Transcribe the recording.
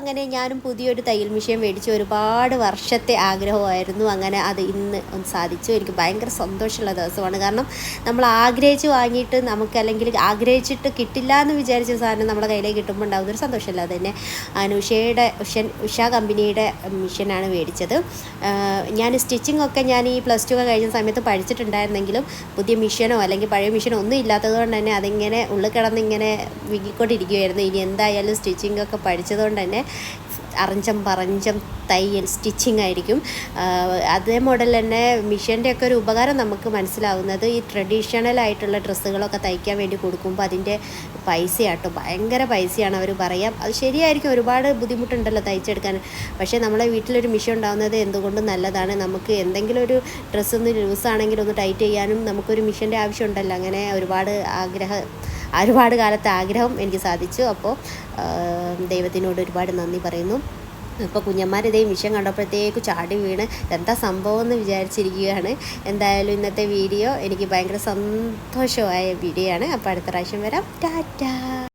അങ്ങനെ ഞാനും പുതിയൊരു തയ്യൽ മെഷീൻ മേടിച്ച് ഒരുപാട് വർഷത്തെ ആഗ്രഹമായിരുന്നു. അങ്ങനെ അത് ഇന്ന് ഒന്ന് സാധിച്ചു. എനിക്ക് ഭയങ്കര സന്തോഷമുള്ള ദിവസമാണ്. കാരണം നമ്മൾ ആഗ്രഹിച്ച് വാങ്ങിയിട്ട് നമുക്ക് അല്ലെങ്കിൽ ആഗ്രഹിച്ചിട്ട് കിട്ടില്ല എന്ന് വിചാരിച്ച സാധനം നമ്മുടെ കയ്യിലേക്ക് കിട്ടുമ്പോൾ ഉണ്ടാകുന്ന ഒരു സന്തോഷമല്ല? അത് തന്നെ അങ്ങനെ ഉഷയുടെ ഉഷൻ ഉഷ കമ്പനിയുടെ മെഷീനാണ് മേടിച്ചത്. ഞാൻ സ്റ്റിച്ചിങ് ഒക്കെ ഞാൻ ഈ പ്ലസ് ടു ഒക്കെ കഴിഞ്ഞ സമയത്ത് പഠിച്ചിട്ടുണ്ടായിരുന്നെങ്കിലും പുതിയ മെഷീനോ അല്ലെങ്കിൽ പഴയ മെഷീനോ ഒന്നും ഇല്ലാത്തത് കൊണ്ട് തന്നെ അതിങ്ങനെ ഉള്ളിൽ കിടന്ന് ഇങ്ങനെ വിങ്ങിക്കൊണ്ടിരിക്കുകയായിരുന്നു ഇനി എന്തായാലും സ്റ്റിച്ചിങ് ഒക്കെ പഠിച്ചതുകൊണ്ട് തന്നെ അറഞ്ചം പറഞ്ചം തയ്യൽ സ്റ്റിച്ചിങ് ആയിരിക്കും. അതേ മോഡൽ തന്നെ മിഷീന്റെ ഒക്കെ ഒരു ഉപകാരം നമുക്ക് മനസ്സിലാവുന്നത് ഈ ട്രഡീഷണൽ ആയിട്ടുള്ള ഡ്രസ്സുകളൊക്കെ തയ്ക്കാൻ വേണ്ടി കൊടുക്കുമ്പോൾ അതിന്റെ പൈസയാട്ടോ. ഭയങ്കര പൈസയാണ് അവർ പറയാം. അത് ശരിയായിരിക്കും. ഒരുപാട് ബുദ്ധിമുട്ടുണ്ടല്ലോ തയ്ച്ചെടുക്കാൻ. പക്ഷേ നമ്മളെ വീട്ടിലൊരു മിഷൻ ഉണ്ടാകുന്നത് എന്തുകൊണ്ടും നല്ലതാണ്? നമുക്ക് എന്തെങ്കിലും ഒരു ഡ്രസ്സ് ഒന്ന് ഒന്ന് ടൈറ്റ് ചെയ്യാനും നമുക്കൊരു മിഷീന്റെ ആവശ്യമുണ്ടല്ലോ. അങ്ങനെ ഒരുപാട് ആഗ്രഹം ഒരുപാട് കാലത്തെ ആഗ്രഹം എനിക്ക് സാധിച്ചു. അപ്പോൾ ദൈവത്തിനോട് ഒരുപാട് നന്ദി പറയുന്നു. ഇപ്പോൾ കുഞ്ഞന്മാരിതേ മിഷൻ കണ്ടപ്പോഴത്തേക്ക് ചാടി വീണ് എന്താ സംഭവം എന്ന് വിചാരിച്ചിരിക്കുകയാണ്. എന്തായാലും ഇന്നത്തെ വീഡിയോ എനിക്ക് ഭയങ്കര സന്തോഷമായ വീഡിയോ ആണ്. അപ്പോൾ അടുത്ത പ്രാവശ്യം വരാം. ടാറ്റാ!